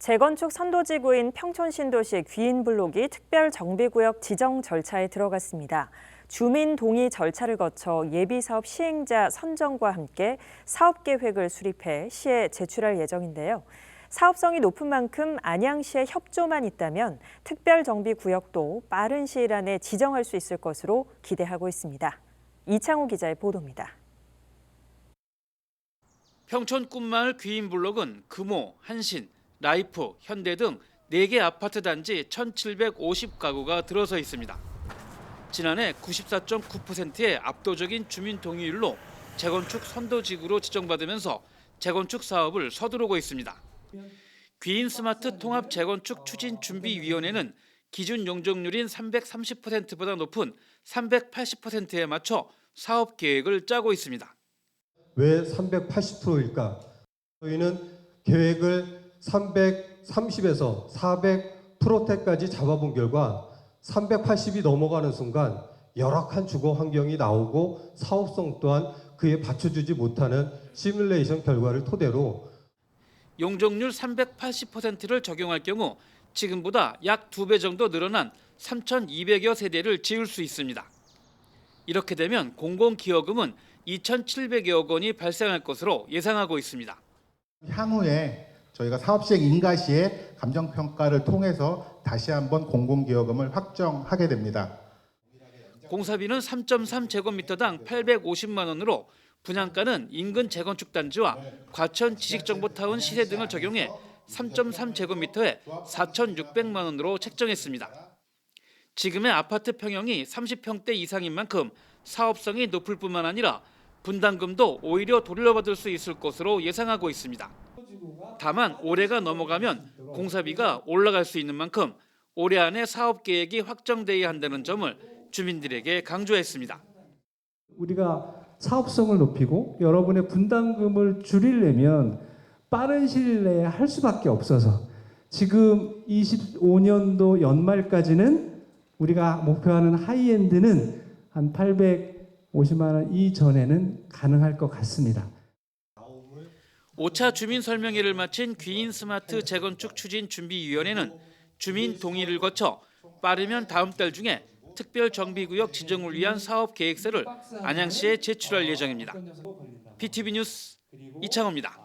재건축 선도지구인 평촌신도시 귀인블록이 특별정비구역 지정 절차에 들어갔습니다. 주민 동의 절차를 거쳐 예비사업 시행자 선정과 함께 사업 계획을 수립해 시에 제출할 예정인데요. 사업성이 높은 만큼 안양시의 협조만 있다면 특별정비구역도 빠른 시일 안에 지정할 수 있을 것으로 기대하고 있습니다. 이창호 기자의 보도입니다. 평촌 꿈마을 귀인블록은 금호, 한신, 라이프, 현대 등 4개 아파트 단지 1,750가구가 들어서 있습니다. 지난해 94.9%의 압도적인 주민 동의율로 재건축 선도지구로 지정받으면서 재건축 사업을 서두르고 있습니다. 귀인 스마트 통합 재건축 추진 준비 위원회는 기준 용적률인 330%보다 높은 380%에 맞춰 사업 계획을 짜고 있습니다. 왜 380%일까? 저희는 계획을 330에서 400%대까지 잡아본 결과 380이 넘어가는 순간 열악한 주거 환경이 나오고 사업성 또한 그에 받쳐주지 못하는 시뮬레이션 결과를 토대로 용적률 380%를 적용할 경우 지금보다 약 2배 정도 늘어난 3,200여 세대를 지을 수 있습니다. 이렇게 되면 공공기여금은 2,700여억 원이 발생할 것으로 예상하고 있습니다. 향후에 저희가 사업 시행 인가 시에 감정 평가를 통해서 다시 한번 공공기여금을 확정하게 됩니다. 공사비는 3.3제곱미터당 850만 원으로 분양가는 인근 재건축 단지와 과천 지식정보타운 시세 등을 적용해 3.3제곱미터에 4,600만 원으로 책정했습니다. 지금의 아파트 평형이 30평대 이상인 만큼 사업성이 높을 뿐만 아니라 분담금도 오히려 돌려받을 수 있을 것으로 예상하고 있습니다. 다만 올해가 넘어가면 공사비가 올라갈 수 있는 만큼 올해 안에 사업 계획이 확정돼야 한다는 점을 주민들에게 강조했습니다. 우리가 사업성을 높이고 여러분의 분담금을 줄이려면 빠른 시일 내에 할 수밖에 없어서 지금 25년도 연말까지는 우리가 목표하는 하이엔드는 한 850만 원 이전에는 가능할 것 같습니다. 5차 주민 설명회를 마친 귀인 스마트 재건축 추진 준비위원회는 주민 동의를 거쳐 빠르면 다음 달 중에 특별 정비구역 지정을 위한 사업 계획서를 안양시에 제출할 예정입니다. PTV 뉴스 이창호입니다.